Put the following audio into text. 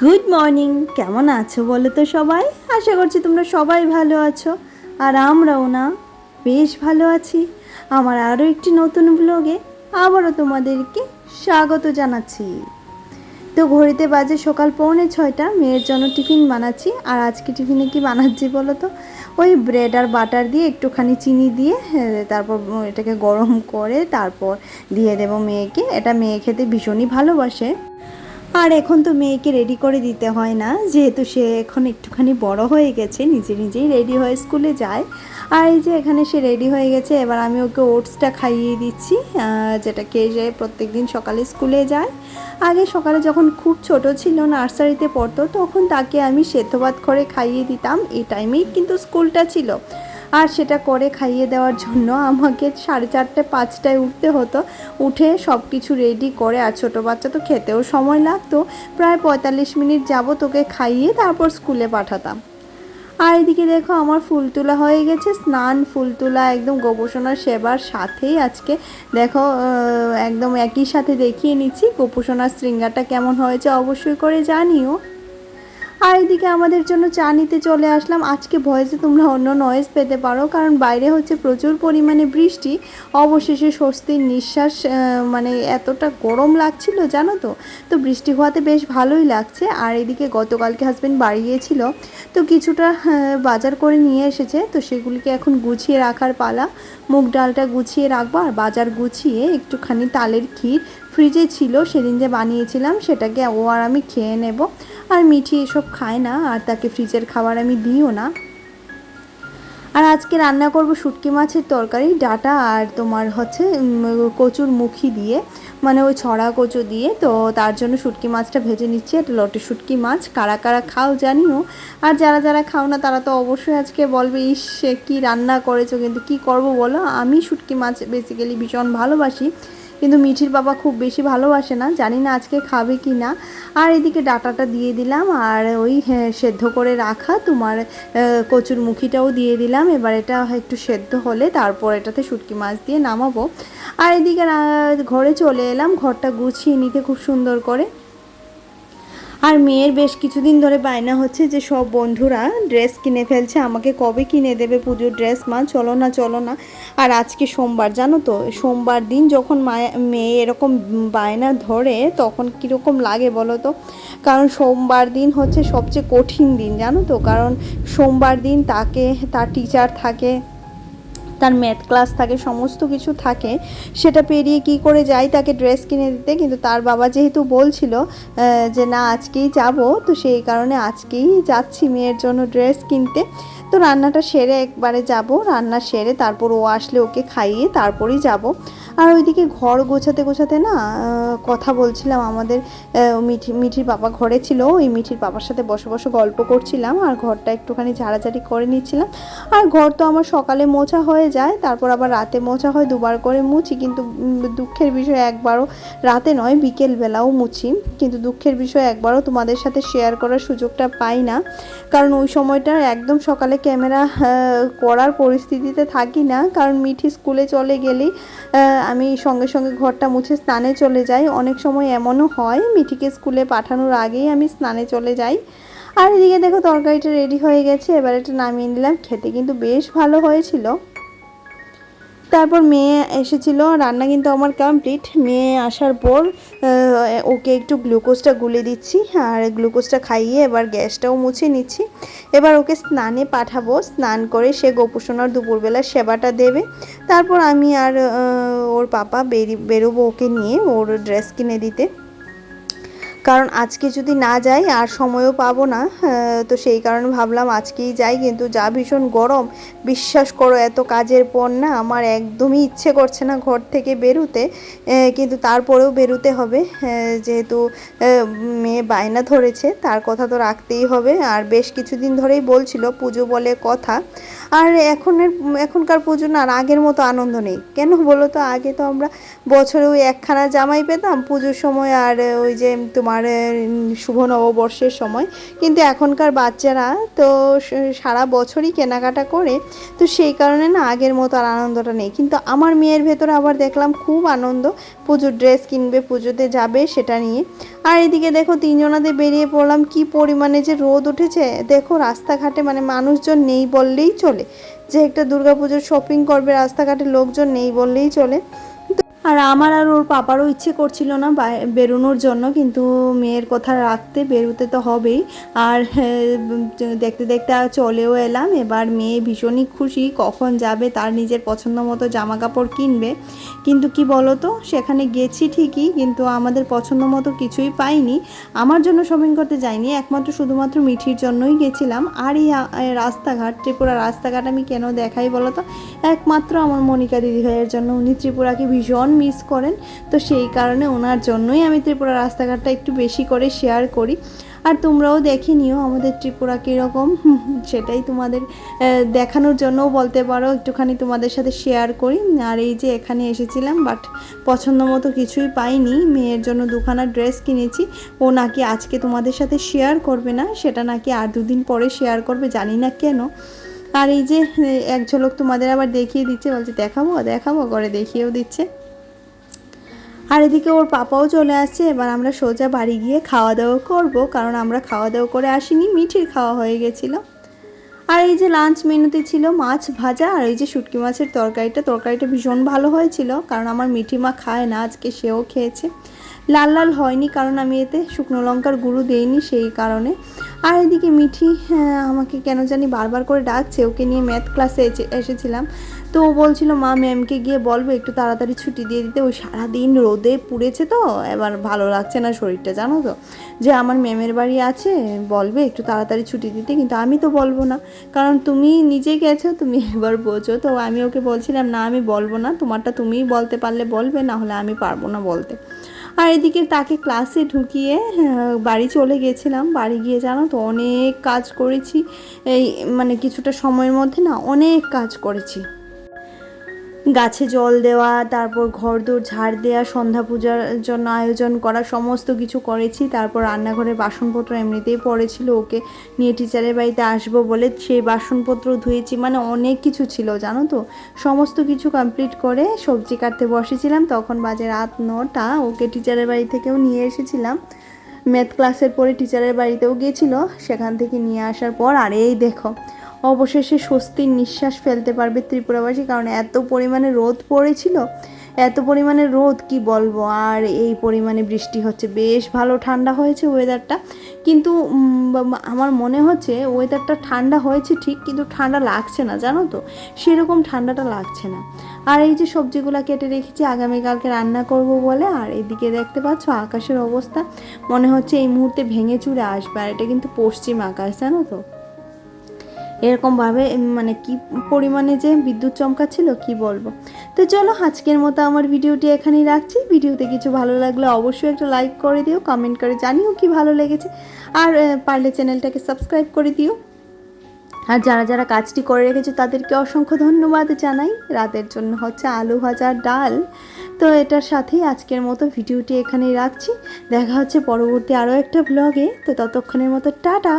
Good morning কেমন আছো বলো তো সবাই? আশা করছি তোমরা সবাই ভালো আছো। আর আমরাও না, বেশ ভালো আছি। আমার আরও একটি নতুন ব্লগে আবারও তোমাদেরকে স্বাগত জানাচ্ছি। তো ঘড়িতে বাজে সকাল পৌনে ছয়টা, মেয়ের জন্য টিফিন বানাচ্ছি। আর আজকে টিফিনে কি বানাচ্ছি বলো তো? ওই ব্রেড আর বাটার দিয়ে একটুখানি চিনি দিয়ে তারপর এটাকে গরম করে তারপর দিয়ে দেবো মেয়েকে। এটা মেয়ে খেতে ভীষণই ভালোবাসে। আর এখন তো মেয়েকে রেডি করে দিতে হয় না, যেহেতু সে এখন একটুখানি বড় হয়ে গেছে, নিজে নিজেই রেডি হয়ে স্কুলে যায়। আর এই যে এখানে সে রেডি হয়ে গেছে, এবার আমি ওকে ওটসটা খাইয়ে দিচ্ছি যেটা খেয়ে যায় প্রত্যেক দিন সকালে স্কুলে যায়। আগে সকালে যখন খুব ছোট ছিল নার্সারিতে পড়তো, তখন তাকে আমি সেদ্ধ ভাত করে খাইয়ে দিতাম। এই টাইমেই কিন্তু স্কুলটা ছিল। আর সেটা করে খাইয়ে দেওয়ার জন্য আমাকে সাড়ে চারটে, পাঁচটায় উঠতে হতো। উঠে সব কিছু রেডি করে, আর ছোটো বাচ্চা তো খেতেও সময় লাগতো। প্রায় পঁয়তাল্লিশ মিনিট যাব তোকে খাইয়ে তারপর স্কুলে পাঠাতাম। আর এদিকে দেখো আমার ফুল তোলা হয়ে গেছে, স্নান, ফুল তোলা, একদম গোপোষণার সেবার সাথেই আজকে। দেখো একদম একই সাথে দেখিয়ে নিচ্ছি, গোপোষণার শৃঙ্গারটা কেমন হয়েছে অবশ্যই করে জানিও। আর এদিকে আমাদের জন্য চা নিতে চলে আসলাম। আজকে ভয়েসে তোমরা অন্য নয়েজ পেতে পারো, কারণ বাইরে হচ্ছে প্রচুর পরিমাণে বৃষ্টি। অবশেষে স্বস্তির নিঃশ্বাস মানে এতটা গরম লাগছিল, জানো তো? তো বৃষ্টি হওয়াতে বেশ ভালোই লাগছে। আর এদিকে গতকালকে হাজবেন্ড বাড়ি গিয়েছিল, তো কিছুটা বাজার করে নিয়ে এসেছে। তো সেগুলিকে এখন গুছিয়ে রাখার পালা। মুগ ডালটা গুছিয়ে রাখব, আর বাজার গুছিয়ে একটুখানি তালের ক্ষীর ফ্রিজে ছিল, সেদিন যে বানিয়েছিলাম সেটাকে ও আর আমি খেয়ে নেব। আর মিঠি এসব খায় না, আর তাকে ফ্রিজের খাবার আমি দিও না। আর আজকে রান্না করব শুটকি মাছের তরকারি, ডাটা আর তোমার হচ্ছে কচুর মুখি দিয়ে। মানে ওই ছড়া কচু দিয়ে। তো তার জন্য শুটকি মাছটা ভেজে নিচ্ছি, এটা লটে শুটকি মাছ। কারা কারা খাও জানিও। আর যারা যারা খাও না, তারা তো অবশ্যই আজকে বলবে, ইস কী রান্না করেছ, কিন্তু কি করব বলো? আমি শুটকি মাছ বেসিক্যালি ভীষণ ভালোবাসি। কিন্তু মিঠির বাবা খুব বেশি ভালোবাসে না জানি না আজকে খাবে কি না। আর এদিকে ডাটাটা দিয়ে দিলাম আর ওই হ্যাঁ, সেদ্ধ করে রাখা তোমার কচুর মুখিটাও দিয়ে দিলাম। এবার এটা একটু সেদ্ধ হলে তারপর এটাতে শুটকি মাছ দিয়ে নামাবো। আর এদিকে ঘরে চলে এলাম ঘরটা গুছিয়ে নিতে খুব সুন্দর করে। আর মেয়ের বেশ কিছুদিন ধরে বায়না হচ্ছে যে সব বন্ধুরা ড্রেস কিনে ফেলছে, আমাকে কবে কিনে দেবে পুজোর ড্রেস? মা, চলো না চলো না। আর আজকে সোমবার, জানো তো? সোমবার দিন যখন মায়া, মেয়ে এরকম বায়না ধরে, তখন কীরকম লাগে বলো তো? কারণ সোমবার দিন হচ্ছে সবচেয়ে কঠিন দিন, জানো তো? কারণ সোমবার দিন তাকে, তার টিচার থাকে তার ম্যাথ ক্লাস থাকে, সমস্ত কিছু থাকে, সেটা পেরিয়ে কি করে যাই তাকে ড্রেস কিনে দিতে, কিন্তু তার বাবা যেহেতু বলছিল যে না, আজকেই যাব, তো সেই কারণে আজকেই যাচ্ছি মেয়ের জন্য ড্রেস কিনতে। তো রান্নাটা সেরে একবারে যাব, রান্না সেরে তারপর ও আসলে ওকে খাইয়ে তারপরেই যাব। আর ওইদিকে ঘর গোছাতে গোছাতে না কথা বলছিলাম আমাদের মিঠি, মিঠির বাবা ঘরে ছিল, ওই মিঠির বাবার সাথে বসে বসে গল্প করছিলাম, আর ঘরটা একটুখানি ঝাড়াঝাড়ি করে নিচ্ছিলাম। আর ঘর তো আমার সকালে মোছা হয়ে যায়, তারপর আবার রাতে মোছা হয়, দুবার করে মুছি, কিন্তু দুঃখের বিষয় একবারও রাতে নয় বিকেল বেলাও মুছি। কিন্তু দুঃখের বিষয় একবারও তোমাদের সাথে শেয়ার করার সুযোগটা পাই না। কারণ ওই সময়টা একদম সকালে ক্যামেরা করার পরিস্থিতিতে থাকি না। কারণ মিঠি স্কুলে চলে গেলেই আমি সঙ্গে সঙ্গে ঘরটা মুছে স্নানে চলে যাই। অনেক সময় এমনও হয়, মিঠিকে স্কুলে পাঠানোর আগেই আমি স্নানে চলে যাই। আর এদিকে দেখো, তরকারিটা রেডি হয়ে গেছে, এবার এটা নামিয়ে নিলাম খেতে। কিন্তু বেশ ভালো হয়েছিল। তারপর মেয়ে এসেছিল, রান্না কিন্তু আমার কমপ্লিট মেয়ে আসার পর ওকে একটু গ্লুকোজটা গুলে দিচ্ছি, আর গ্লুকোজটা খাইয়ে এবার গ্যাসটাও মুছে নিচ্ছি। এবার ওকে স্নানে পাঠাবো। স্নান করে সে গোপোষণার দুপুরবেলা সেবাটা দেবে। তারপর আমি আর ওর পাপা বেরি, বেরোবো ওকে নিয়ে, ওর ড্রেস কিনে দিতে। কারণ আজকে যদি না যাই, আর সময়ও পাবো না তো সেই কারণে ভাবলাম আজকেই যাই, কিন্তু যা ভীষণ গরম, বিশ্বাস করো এত কাজের পর না আমার একদমই ইচ্ছে করছে না ঘর থেকে বেরোতে কিন্তু তারপরেও বেরোতে হবে যেহেতু মেয়ে বায়না ধরেছে, তার কথা তো রাখতেই হবে, আর বেশ কিছুদিন ধরেই বলছিল পুজো বলে কথা, আর এখনের, এখনকার পুজো না আর আগের মতো আনন্দ নেই, কেন বলো তো? আগে তো আমরা বছরে ওই একখানা জামাই পেতাম, পুজোর সময় আর ওই যে তোমার তোমার শুভ নববর্ষের সময়। কিন্তু এখনকার বাচ্চারা তো সারা বছরই কেনাকাটা করে, তো সেই কারণে না আগের মতো আর আনন্দটা নেই। কিন্তু আমার মেয়ের ভেতরে আবার দেখলাম খুব আনন্দ। পুজোর ড্রেস কিনবে, পুজোতে যাবে সেটা নিয়ে। আর এদিকে দেখো তিনজনাতে বেরিয়ে পড়লাম, কি পরিমাণে যে রোদ উঠেছে। দেখো রাস্তাঘাটে মানে মানুষজন নেই বললেই চলে। যে একটা দুর্গাপুজোর শপিং করবে রাস্তাঘাটে লোকজন নেই বললেই চলে। আর আমার আর ওর পাপারও ইচ্ছে করছিল না বেরোনোর জন্য কিন্তু মেয়ের কথা রাখতে বেরোতে তো হবেই। আর হ্যাঁ, দেখতে দেখতে চলেও এলাম। এবার মেয়ে ভীষণই খুশি কখন যাবে তার নিজের পছন্দ মতো জামা কাপড় কিনবে। কিন্তু কি বলো তো সেখানে গেছি ঠিকই কিন্তু আমাদের পছন্দ মতো কিছুই পাইনি। আমার জন্য শপিং করতে যাইনি একমাত্র শুধুমাত্র মিঠির জন্যই গেছিলাম। আর এই রাস্তাঘাট ত্রিপুরা রাস্তাঘাট আমি কেন দেখাই বলো তো একমাত্র আমার মনিকা দিদিভাইয়ের জন্য। উনি ত্রিপুরাকে ভীষণ মিস করেন। তো সেই কারণে ওনার জন্যই আমি ত্রিপুরা রাস্তাঘাটটা একটু বেশি করে শেয়ার করি। আর তোমরাও দেখে নিও আমাদের ত্রিপুরা কীরকম। সেটাই তোমাদের দেখানোর জন্যও বলতে পারো, একটুখানি তোমাদের সাথে শেয়ার করি। আর এই যে এখানে এসেছিলাম বাট পছন্দ মতো কিছুই পাইনি। মেয়ের জন্য দুখানা ড্রেস কিনেছি। ও নাকি আজকে তোমাদের সাথে শেয়ার করবে না, সেটা নাকি আর দুদিন পরে শেয়ার করবে, জানি না কেন। আর এই যে এক ঝলক তোমাদের আবার দেখিয়ে দিচ্ছে, বলছে, দেখাবো দেখাবো, করে দেখিয়েও দিচ্ছে। আর এদিকে ওর পাপাও চলে আসছে, এবার আমরা সোজা বাড়ি গিয়ে খাওয়া দাওয়া করব, কারণ আমরা খাওয়া দাওয়া করে আসিনি, মিঠির খাওয়া হয়ে গেছিল। আর এই যে লাঞ্চ মেনুতে ছিল মাছ ভাজা, আর এই যে শুটকি মাছের তরকারিটা তরকারিটা ভীষণ ভালো হয়েছিল, কারণ আমার মিঠি মা খায় না, আজকে সেও খেয়েছে। লাল লাল হয়নি কারণ আমি এতে শুকনো লঙ্কার গুঁড়ো দেইনি সেই কারণে। আর এদিকে মিঠি হ্যাঁ, আমাকে কেন জানি বারবার করে ডাকছে ওকে নিয়ে ম্যাথ ক্লাসে এসে- এসেছিলাম। তো ও বলছিল মা ম্যামকে গিয়ে বলব একটু তাড়াতাড়ি ছুটি দিয়ে দিতে। ওই সারাদিন রোদে পুড়েছে তো এবার ভালো লাগছে না শরীরটা জানো তো। যে আমার ম্যামের বাড়ি আছে বলবে একটু তাড়াতাড়ি ছুটি দিতে কিন্তু আমি তো বলব না। কারণ তুমি নিজে গেছো তুমি এবার বোঝো। তো আমি ওকে বলছিলাম না আমি বলব না তোমারটা তুমিই বলতে পারলে বলবে না হলে আমি পারব না বলতে। আর এদিকে তাকে ক্লাসে ঢুকিয়ে বাড়ি চলে গেছিলাম। বাড়ি গিয়ে জানো তো অনেক কাজ করেছি। এই মানে কিছুটা সময়ের মধ্যে না অনেক কাজ করেছি। গাছে জল দেওয়া, তারপর ঘর দোর ঝাড় দেওয়া সন্ধ্যা পূজার জন্য আয়োজন করা, সমস্ত কিছু করেছি। তারপর রান্নাঘরে বাসনপত্র এমনিতেই পড়েছিল, ওকে নিয়ে টিচারের বাড়িতে আসব বলে সেই বাসনপত্র ধুয়েছি মানে অনেক কিছু ছিল, জানো তো? সমস্ত কিছু কমপ্লিট করে সবজি কাটতে বসেছিলাম, তখন বাজে রাত নটা, ওকে টিচারের বাড়ি থেকেও নিয়ে এসেছিলাম। ম্যাথ ক্লাসের পরে টিচারের বাড়িতেও গেছিল, সেখান থেকে নিয়ে আসার পর, আর এই দেখো অবশেষে স্বস্তির নিঃশ্বাস ফেলতে পারবে ত্রিপুরাবাসী, কারণ এত পরিমাণে রোদ পড়েছিল, এত পরিমাণে রোদ, কি বলব? আর এই পরিমাণে বৃষ্টি হচ্ছে। বেশ ভালো ঠান্ডা হয়েছে ওয়েদারটা কিন্তু আমার মনে হচ্ছে ওয়েদারটা ঠান্ডা হয়েছে ঠিক, কিন্তু ঠান্ডা লাগছে না, জানো তো? সেরকম ঠান্ডাটা লাগছে না। আর এই যে সবজিগুলো কেটে রেখেছি, আগামীকালকে রান্না করব বলে, আর এদিকে দেখতে পাচ্ছ আকাশের অবস্থা, মনে হচ্ছে এই মুহূর্তে ভেঙে চুরে আসবে, আর এটা কিন্তু পশ্চিম আকাশ, জানো তো? এরকমভাবে মানে কি পরিমাণে যে বিদ্যুৎ চমকাচ্ছিল, কি বলব? তো চলো, আজকের মতো আমার ভিডিওটি এখানেই রাখছি। ভিডিওতে কিছু ভালো লাগলে অবশ্যই একটা লাইক করে দিও কমেন্ট করে জানিও কি ভালো লেগেছে। আর পারলে চ্যানেলটাকে সাবস্ক্রাইব করে দিও। আর যারা যারা কাজটি করে রেখেছে, তাদেরকে অসংখ্য ধন্যবাদ জানাই। রাতের জন্য হচ্ছে আলু ভাজা ডাল। তো এটার সাথেই আজকের মতো ভিডিওটি এখানেই রাখছি। দেখা হচ্ছে পরবর্তী আরও একটা ব্লগে তো ততক্ষণের মতো টাটা!